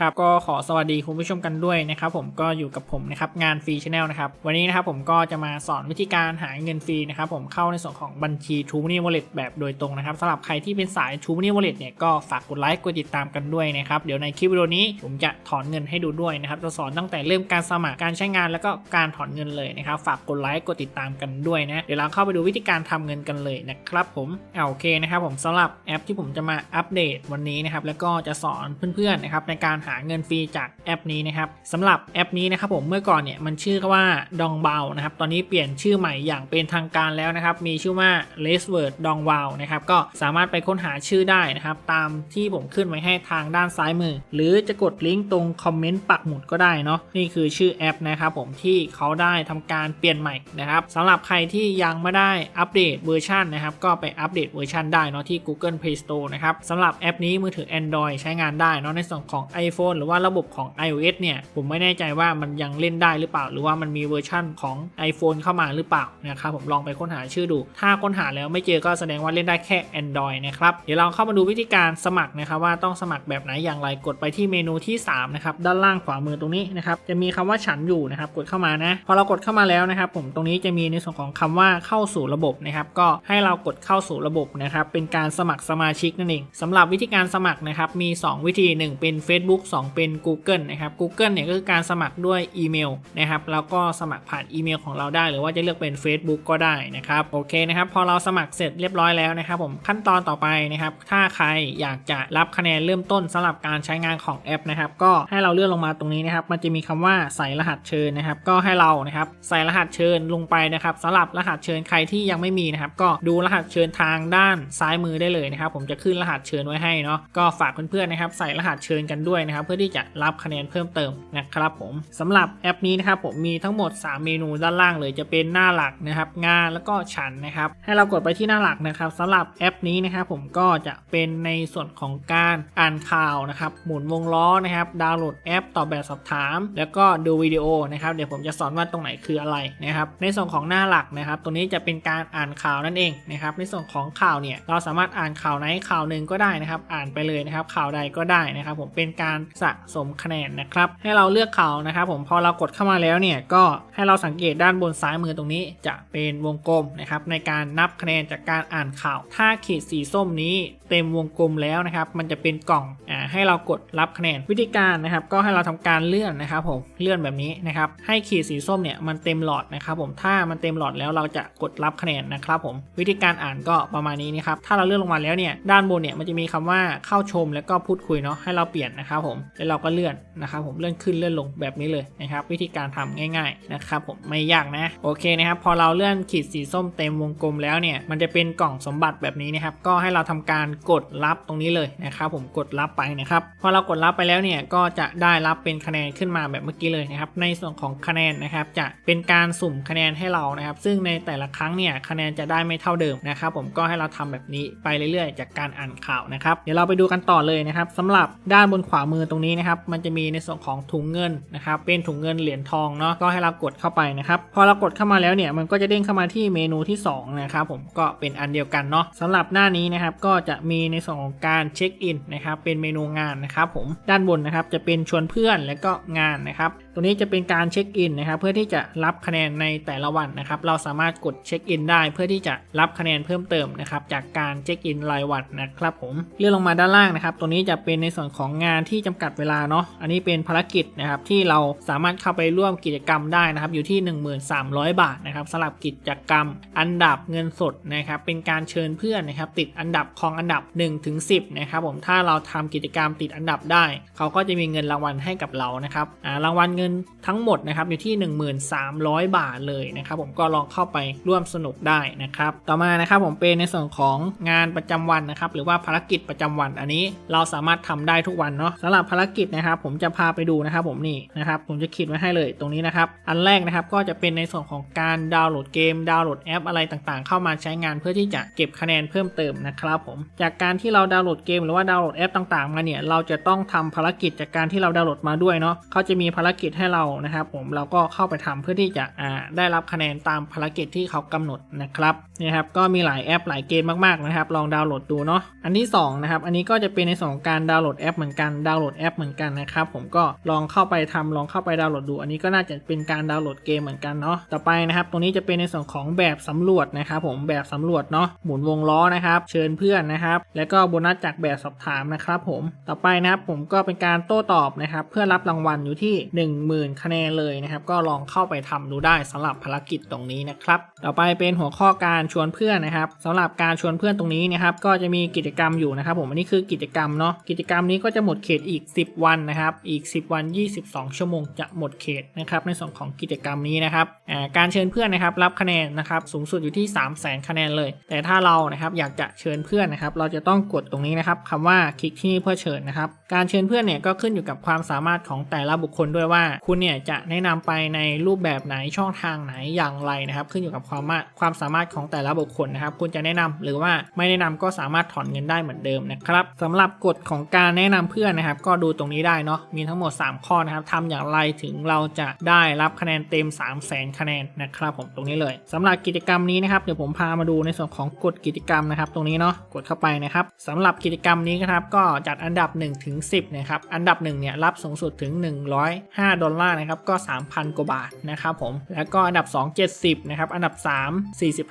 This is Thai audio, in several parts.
ครับก็ขอสวัสดีคุณผู้ชมกันด้วยนะครับผมก็อยู่กับผมนะครับงานฟรีชแนลนะครับวันนี้นะครับผมก็จะมาสอนวิธีการหาเงินฟรีนะครับผมเข้าในส่วนของบัญชี True Money Wallet แบบโดยตรงนะครับสำหรับใครที่เป็นสาย True Money Wallet เนี่ยก็ฝากกดไลค์กดติดตามกันด้วยนะครับเดี๋ยวในคลิปวิดีโอนี้ผมจะถอนเงินให้ดูด้วยนะครับจะสอนตั้งแต่เริ่มการสมัครการใช้งานแล้วก็การถอนเงินเลยนะครับฝากกดไลค์กดติดตามกันด้วยนะเดี๋ยวเราเข้าไปดูวิธีการทำเงินกันเลยนะครับผมเอาโอเคนะครับผมสำหรับแอปที่ผมจะมาอัปเดตวันนี้นะครับแล้วก็จะสอนเพื่อนๆนะครับในการหาเงินฟรีจากแอปนี้นะครับสำหรับแอปนี้นะครับผมเมื่อก่อนเนี่ยมันชื่อว่าดองเบานะครับตอนนี้เปลี่ยนชื่อใหม่อย่างเป็นทางการแล้วนะครับมีชื่อว่า l e s w o r d ดองเบานะครับก็สามารถไปค้นหาชื่อได้นะครับตามที่ผมขึ้นไว้ให้ทางด้านซ้ายมือ หรือจะกดลิงก์ตรงคอมเมนต์ปักหมุดก็ได้เนาะนี่คือชื่อแอปนะครับผมที่เขาได้ทำการเปลี่ยนใหม่นะครับสำหรับใครที่ยังไม่ได้อัปเดตเวอร์ชันนะครับก็ไปอัปเดตเวอร์ชันได้เนาะที่ Google Play Store นะครับสำหรับแอปนี้มือถือ Android ใช้งานได้เนาะในส่วนของ iPhone หรือว่าระบบของ iOS เนี่ยผมไม่แน่ใจว่ามันยังเล่นได้หรือเปล่า หรือว่ามันมีเวอร์ชั่นของ iPhone เข้ามาหรือเปล่านะครับผมลองไปค้นหาชื่อดู ถ้าค้นหาแล้วไม่เจอก็แสดงว่าเล่นได้แค่ Android นะครับเดี๋ยวเราเข้ามาดูวิธีการสมัครนะครับว่าต้องสมัครแบบไหนอย่างไรกดไปที่เมนูที่3นะครับด้านล่างขวามือตรงนี้นะครับจะมีคำว่าฉันอยู่นะครับกดเข้ามานะพอเรากดเข้ามาแล้วนะครับผมตรงนี้จะมีในส่วนของคำว่าเข้าสู่ระบบนะครับก็ให้เรากดเข้าสู่ระบบนะครับเป็นการสมัครสมาชิกนั่นเองสำหรับวิธีการสมัครนะครับมี 2 วิธี 1 เป็น Facebook 2 เป็น Google นะครับ Google เนี่ยก็คือการสมัครด้วยอีเมลนะครับแล้วก็สมัครผ่านอีเมลของเราได้ หรือว่าจะเลือกเป็น Facebook ก็ได้นะครับโอเคนะครับพอเราสมัครเสร็จเรียบร้อยแล้วนะครับผมขั้นตอนต่อไปนะครับถ้าใครอยากจะรับคะแนนเริ่มต้นสำหรับการใช้งานของแอปนะครับก็ให้เราเลื่อนลงมาตรงนี้นะครับมันจะมีคำว่าใส่รหัสเชิญนะครับก็ให้เรานะครับใส่รหัสเชิญลงไปนะครับสำหรับรหัสเชิญใครที่ยังไม่มีนะครับก็ดูรหัสเชิญทางด้านซ้ายมือได้เลยนะครับผมจะขึ้นรหัสเชิญไว้ให้เนาะก็ฝากเพื่อนๆนะครับใส่รหัสเชิญกันด้วยนะครับเพื่อที่จะรับคะแนนเพิ่มเติมนะครับผมสำหรับแอปนี้นะครับผมมีทั้งหมด 3 เมนูด้านล่างเลยจะเป็นหน้าหลักนะครับงานแล้วก็ฉันนะครับให้เรากดไปที่หน้าหลักนะครับสำหรับแอปนี้นะครับผมก็จะเป็นในส่วนของการอ่านข่าวนะครับหมุนวงล้อนะครับดาวน์โหลดแอปตอบแบบสอบถาม แล้วก็ดูวิดีโอนะครับเดี๋ยวผมจะสอนว่าตรงไหนคืออะไรนะครับในส่วนของหน้าหลักนะครับตรงนี้จะเป็นการอ่านข่าวนั่นเองนะครับในส่วนของข่าวเนี่ยเราสามารถอ่านข่าวไหนข่าวหนึ่งก็ได้นะครับ อ่านไปเลยนะครับข่าวใดก็ได้นะครับ ผมเป็นการสะสมคะแนนนะครับ ให้เราเลือกข่าวนะครับผมพอเรากดเข้ามาแล้วเนี่ยก็ให้เราสังเกตด้านบนซ้ายมือตรงนี้ จะเป็นวงกลมนะครับในการนับคะแนนจากการอ่านข่าว ถ้าเขีดสีส้มนี้เต็มวงกลมแล้วนะครับมันจะเป็นกล่องอ่า ให้เรากดรับคะแนน วิธีการนะครับ ก็ให้เราทำการเลื่อนนะครับผมเลื่อนแบบนี้นะครับ ให้ขีดสีส้มเนี่ยมันเต็มหลอดนะครับผมถ้ามันเต็มหลอดแล้วเราจะกดรับคะแนนนะครับผมวิธีการอ่านก็ประมาณนี้นะครับถ้าเราเลื่อนลงมาแล้วเนี่ยด้านบนเนี่ยมันจะมีคำว่าเข้าชมแล้วก็พูดคุยเนาะให้เราเปลี่ยนนะครับผมแล้วเราก็เลื่อนนะครับผมเลื่อนขึ้นเลื่อนลงแบบนี้เลยนะครับวิธีการทำง่ายๆนะครับผมไม่ยากนะโอเคนะครับพอเราเลื่อนขีดสีส้มเต็มวงกลมแล้วเนี่ยมันจะเป็นกล่องสมบัติแบบนี้นะครับก็ให้เราทำการกดรับตรงนี้เลยนะครับผมกดรับไปนะครับพอเรากดรับไปแล้วเนี่ยก็จะได้รับเป็นคะแนนขึ้นมาแบบเมื่อกี้เลยนะครับในส่วนของคะแนนนะครับจะเป็นการสุ่มคะแนนให้เรานะครับ ซึ่งในแต่ละครั้งเนี่ยคะแนนจะได้ไม่เท่าเดิมนะครับ ผมก็ให้เราทำแบบนี้ไปเรื่อยๆ จากการอ่านข่าวนะครับเดี๋ยวเราไปดูกันต่อเลยนะครับสำหรับด้านบนขวามือตรงนี้นะครับมันจะมีในส่วนของถุงเงินนะครับเป็นถุงเงินเหรียญทองเนาะก็ให้เรากดเข้าไปนะครับพอเรากดเข้ามาแล้วเนี่ยมันก็จะเด้งเข้ามาที่เมนูที่สองนะครับผมก็เป็นอันเดียวกันเนาะสำหรับหน้านี้นะครับก็จะมีในส่วนของการเช็คอินนะครับเป็นเมนูงานนะครับผมด้านบนนะครับจะเป็นชวนเพื่อนและก็งานนะครับ ตรงนี้จะเป็นการเช็คอินนะครับ เพื่อที่จะรับคะแนนในแต่ละวันนะครับ เราสามารถกดเช็คอินได้ เพื่อที่จะรับคะแนนเพิ่มเติมนะครับ จากการเช็คอินรายวันนะครับ ผมเลื่อนลงมาด้านล่างนะครับ ตรงนี้จะเป็นในส่วนของงานที่จำกัดเวลาเนาะอันนี้เป็นภารกิจนะครับที่เราสามารถเข้าไปร่วมกิจกรรมได้นะครับ อยู่ที่ 1300 บาทนะครับสำหรับกิจกรรม อันดับเงินสดนะครับ เป็นการเชิญเพื่อนนะครับ ติดอันดับของอันดับ1ถึง10นะครับผมถ้าเราทำกิจกรรมติดอันดับได้ เขาก็จะมีเงินรางวัลให้กับเรานะครับอ่ารางวัลเงินทั้งหมดนะครับอยู่ที่ 1300 บาทเลยนะครับผมก็ลองเข้าไปร่วมสนุกได้นะครับต่อมานะครับผมเป็นในส่วนของงานประจำวันนะครับหรือว่าภารกิจประจำวันอันนี้เราสามารถทำได้ทุกวันเนาะสำหรับภารกิจนะครับผมจะพาไปดูนะครับผมนี่นะครับผมจะขีดไว้ให้เลยตรงนี้นะครับอันแรกนะครับก็จะเป็นในส่วนของการดาวน์โหลดเกมดาวน์โหลดแอปอะไรต่างๆ เข้ามาใช้งานเพื่อที่จะเก็บคะแนนเพิ่มเติมนะครับผมจากการที่เราดาวน์โหลดเกมหรือว่าดาวน์โหลดแอปต่างๆ มาเนี่ยเราจะต้องทำภารกิจจากการที่เราดาวน์โหลดมาด้วยเนาะเขาจะมีภารกิจให้เรานะครับผมเราก็เข้าไปทำเพื่อที่จะได้รับคะแนนตามภารกิจที่เขากำหนดนะครับนี่ครับก็มีหลายแอปหลายเกมมากๆนะครับ ลองดาวน์โหลดดูเนาะอันที่สองนะครับอันนี้ก็จะเป็นในส่วนของการดาวน์โหลดแอปเหมือนกันดาวน์โหลดแอปเหมือนกันนะครับผมก็ลองเข้าไปทำลองเข้าไปดาวน์โหลดดู อันนี้ก็น่าจะเป็นการดาวน์โหลดเกมเหมือนกันเนาะต่อไปนะครับตรงนี้จะเป็นในส่วนของแบบสำรวจนะครับผมแบบสำรวจเนาะหมุนวงล้อนะครับ เชิญเพื่อนนะครับ แล้วก็โบนัสจากแบบสอบถามนะครับผมต่อไปนะครับผมก็เป็นการโต้ตอบนะครับ เพื่อรับรางวัลอยู่ที่10,000 คะแนนเลยนะครับ ก็ลองเข้าไปทำดูได้สำหรับภารกิจตรงนี้นะครับ ต่อไปเป็นหัวข้อการชวนเพื่อนนะครับสำหรับการชวนเพื่อนตรงนี้นะครับ ก็จะมีกิจกรรมอยู่นะครับ ผมอันนี้คือกิจกรรมเนาะกิจกรรมนี้ก็จะหมดเขตอีก 10 วันนะครับ อีก 10 วัน 22 ชั่วโมงจะหมดเขตนะครับ ในส่วนของกิจกรรมนี้นะครับการเชิญเพื่อนนะครับรับคะแนนนะครับสูงสุดอยู่ที่ 3 0 0 0 0 0 คะแนนเลย แต่ถ้าเรานะครับอยากจะเชิญเพื่อนนะครับ เราจะต้องกดตรงนี้นะครับคำว่าคลิกที่นี่เพื่อเชิญนะครับ การเชิญเพื่อนเนี่ยก็ขึ้นอยู่กับความสามารถของแต่ละบุคคลด้วยว่าคุณเนี่ยจะแนะนำไปในรูปแบบไหนช่องทางไหนอย่างไรนะครับ ขึ้นอยู่กับความาความสามารถของแต่ละบุคคลนะครับ คุณจะแนะนำหรือว่าไม่แนะนำก็สามารถถอนเงินได้เหมือนเดิมนะครับสำหรับกฎของการแนะนำเพื่อนนะครับ ก็ดูตรงนี้ได้เนาะมีทั้งหมด 3 ข้อนะครับทำอย่างไรถึงเราจะได้รับคะแนนเต็ม 3 0 0 0 0 0คะแนนนะครับผมตรงนี้เลยสำหรับกิจกรรมนี้นะครับเดี๋ยวผมพามาดูในส่วนของกฎกิจกรรมนะครับ ตรงนี้เนาะกดเข้าไปนะครับสำหรับกิจกรรมนี้นะครับก็จัดอันดับ1ถึง10นะครับอันดับ1เนี่ยรับสูงสุดถึง 105ดดอลลาร์นะครับก็ 3,000 กว่าบาทนะครับผม แล้วก็อันดับ 2 70 นะครับ อันดับ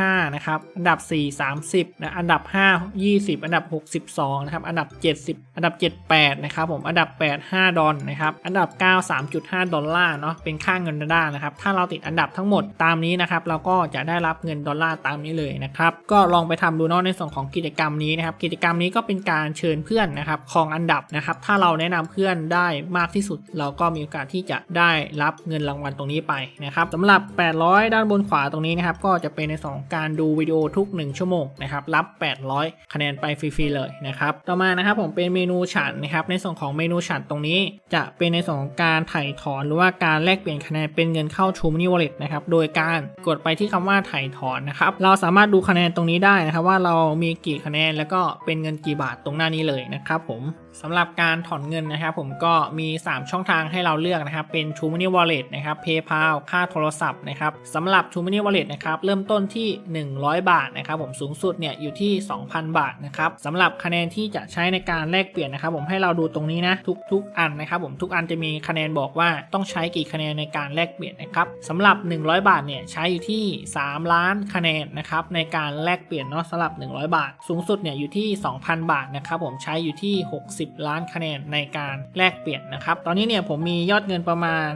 3 45 นะครับ อันดับ 4 30 นะ อันดับ 5 20 อันดับ 62 นะครับ อันดับ 70 อันดับ 78 นะครับผม อันดับ 8 5 ดอลนะครับ อันดับ 9 3.5 ดอลลาร์เนาะ เป็นค่าเงินดอลลาร์นะครับ ถ้าเราติดอันดับทั้งหมดตามนี้นะครับ เราก็จะได้รับเงินดอลลาร์ตามนี้เลยนะครับ ก็ลองไปทำดูเนาะในส่วนของกิจกรรมนี้นะครับ กิจกรรมนี้ก็เป็นการเชิญเพื่อนนะครับครองอันดับนะครับ ถ้าเราแนะนำเพื่อนได้มากที่สุด เราก็มีโอกาสที่จะได้รับเงินรางวัลตรงนี้ไปนะครับสำหรับ 800 ด้านบนขวาตรงนี้นะครับก็จะเป็นในสองการดูวิดีโอทุก 1 ชั่วโมงนะครับรับ 800 คะแนนไปฟรีๆเลยนะครับต่อมานะครับผมเป็นเมนูฉันนะครับในส่วนของเมนูฉันตรงนี้ จะเป็นในส่วนของการถ่ายถอนหรือว่าการแลกเปลี่ยนคะแนนเป็นเงินเข้า True Money Wallet นะครับโดยการกดไปที่คำว่าถ่ายถอนนะครับเราสามารถดูคะแนนตรงนี้ได้นะครับว่าเรามีกี่คะแนนแล้วก็เป็นเงินกี่บาทตรงหน้านี้เลยนะครับผม สำหรับการถอนเงินนะครับ ผมก็มี 3 ช่องทางให้เราเลือกนะครับ เป็น True Money Wallet นะครับ PayPal ค่าโทรศัพท์นะครับสำหรับ True Money Wallet นะครับเริ่มต้นที่ 100 บาทนะครับผมสูงสุดเนี่ยอยู่ที่ 2,000 บาทนะครับสำหรับคะแนนที่จะใช้ในการแลกเปลี่ยนนะครับ ผมให้เราดูตรงนี้นะทุกทุกอันนะครับ ผมทุกอันจะมีคะแนนบอกว่าต้องใช้กี่คะแนนในการแลกเปลี่ยนนะครับสำหรับ 100 บาทเนี่ยใช้อยู่ที่ 3 ล้านคะแนนนะครับในการแลกเปลี่ยนเนาะสำหรับ 100 บาท สูงสุดเนี่ยอยู่ที่ 2,000 บาทนะครับผมใช้อยู่ที่ 60ล้านคะแนนในการแลกเปลี่ยนนะครับ ตอนนี้เนี่ยผมมียอดเงินประมาณ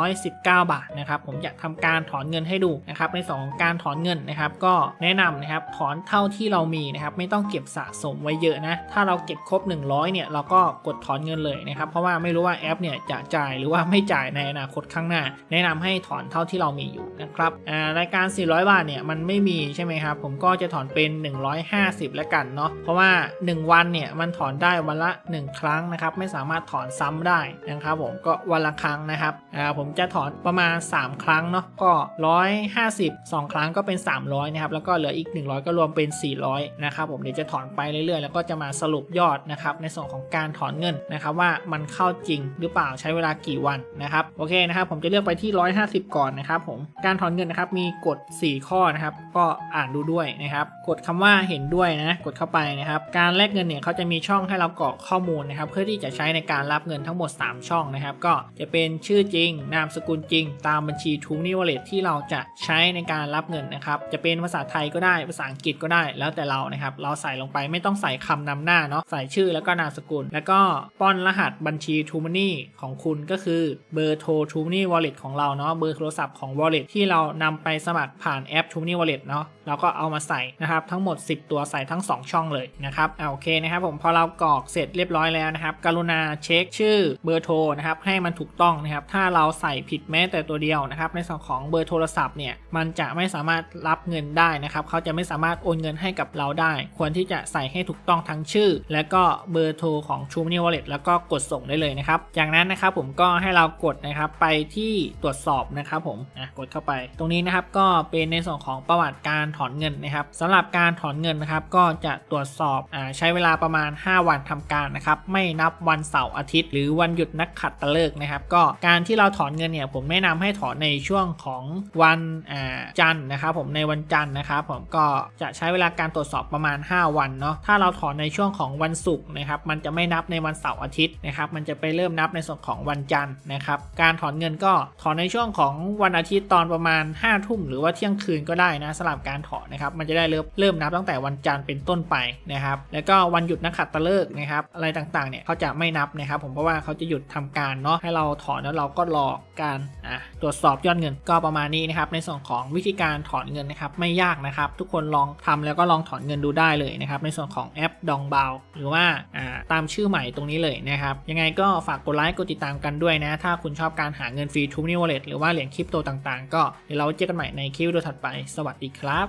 419 บาทนะครับ ผมจะทำการถอนเงินให้ดูนะครับ ในสองการถอนเงินนะครับ ก็แนะนำนะครับถอนเท่าที่เรามีนะครับ ไม่ต้องเก็บสะสมไว้เยอะนะ ถ้าเราเก็บครบ 100 เนี่ยเราก็กดถอนเงินเลยนะครับ เพราะว่าไม่รู้ว่าแอปเนี่ยจะจ่ายหรือว่าไม่จ่ายในอนาคตข้างหน้า แนะนำให้ถอนเท่าที่เรามีอยู่นะครับรายการ 400 บาทเนี่ยมันไม่มีใช่ไหมครับ ผมก็จะถอนเป็น 150 แล้วกันเนาะ เพราะว่า 1 วันเนี่ยมันถอนได้วันละ1 ครั้งนะครับไม่สามารถถอนซ้ำได้นะครับผมก็วันละครั้งนะครับอ่าผมจะถอนประมาณ 3 ครั้งเนาะก็ 150 2 ครั้งก็เป็น 300นะครับแล้วก็เหลืออีก 100 ก็รวมเป็น 400นะครับผมเดี๋ยวจะถอนไปเรื่อยๆ แล้วก็จะมาสรุปยอดนะครับในส่วนของการถอนเงินนะครับว่ามันเข้าจริงหรือเปล่าใช้เวลากี่วันนะครับโอเคนะครับผมจะเลือกไปที่ 150 ก่อนนะครับผมการถอนเงินนะครับมีกฎ 4 ข้อนะครับก็อ่านดูด้วยนะครับกดคำว่าเห็นด้วยนะกดเข้าไปนะครับการแลกเงินเนี่ยเขาจะมีช่องให้เรากรอกข้อมูลนะครับ เพื่อที่จะใช้ในการรับเงินทั้งหมด 3 ช่องนะครับ ก็จะเป็นชื่อจริง นามสกุลจริง ตามบัญชี t ูนิวเลตที่เราจะใช้ในการรับเงินนะครับ จะเป็นภาษาไทยก็ได้ภาษาอังกฤษก็ได้แล้วแต่เรานะครับ เราใส่ลงไปไม่ต้องใส่คำนำหน้าเนาะใส่ชื่อแล้วก็นามสกุล แล้วก็ป้อนรหัสบัญชี t ูมันนี่ของคุณก็คือเบอร์โทร t ูมันนี่วอลเล็ตของเราเนาะเบอร์โทรศัพท์ของ wallet ที่เรานำไปสมัครผ่านแอป t ูมันนี่วอลเล็ตเนาะเราก็เอามาใส่นะครับทั้งหมด 10 ตัวใส่ทั้ง 2 ช่องเลยนะครับอ่าโอเคนะครับผมพอเรากรอกเสร็จเรียบร้อยแล้วนะครับ กรุณาเช็คชื่อเบอร์โทรนะครับให้มันถูกต้องนะครับ ถ้าเราใส่ผิดแม้แต่ตัวเดียวนะครับ ในส่วนของเบอร์โทรศัพท์เนี่ยมันจะไม่สามารถรับเงินได้นะครับเขาจะไม่สามารถโอนเงินให้กับเราได้ ควรที่จะใส่ให้ถูกต้องทั้งชื่อ และก็เบอร์โทรของ t ูมันนี่วอลเล็ตแล้วก็กดส่งได้เลยนะครับ จากนั้นนะครับผมก็ให้เรากดนะครับไปที่ตรวจสอบนะครับผมอะกดเข้าไป ตรงนี้นะครับก็เป็นในส่วนของประวัติการถอนเงินนะครับสำหรับการถอนเงินนะครับก็จะตรวจสอบอใช้เวลาประมาณ 5 วันทำกาการนะครับไม่นับวันเสาร์อาทิตย์ หรือวันหยุดนักขัดตฤกษ์นะครับก็การที่เราถอนเงินเนี่ยผมแนะนำให้ถอนในช่วงของวันจันทร์นะครับผมในวันจันทร์นะครับผมก็จะใช้เวลาการตรวจสอบประมาณ 5 วันเนาะถ้าเราถอนในช่วงของวันศุกร์นะครับมันจะไม่นับในวันเสาร์อาทิตย์นะครับมันจะไปเริ่มนับในส่วนของวันจันทร์นะครับการถอนเงินก็ถอนในช่วงของวันอาทิตย์ตอนประมาณ5้าทุ่มหรือว่าเที่ยงคืนก็ได้นะสำหรับการถอนนะครับมันจะได้เริ่มเริ่มนับตั้งแต่วันจันทร์เป็นต้นไปนะครับแล้วก็วันหยุดนักขัตฤกษ์นะครับอะไรต่างๆ เนี่ยเขาจะไม่นับนะครับผมเพราะว่าเขาจะหยุดทำการเนาะให้เราถอนแล้วเราก็รอการอะตรวจสอบยอดเงินก็ประมาณนี้นะครับในส่วนของวิธีการถอนเงินนะครับไม่ยากนะครับ ทุกคนลองทำแล้วก็ลองถอนเงินดูได้เลยนะครับในส่วนของแอปดองเบาหรือว่าอ่าตามชื่อใหม่ตรงนี้เลยนะครับยังไงก็ฝากกดไลค์กดติดตามกันด้วยนะ ถ้าคุณชอบการหาเงินฟรีทูมินิวอลเล็ตหรือว่าเหรียญคริปโตต่างๆ ก็เดี๋ยวเราเจอกันใหม่ในคลิปวิดีโอถัดไปสวัสดีครับ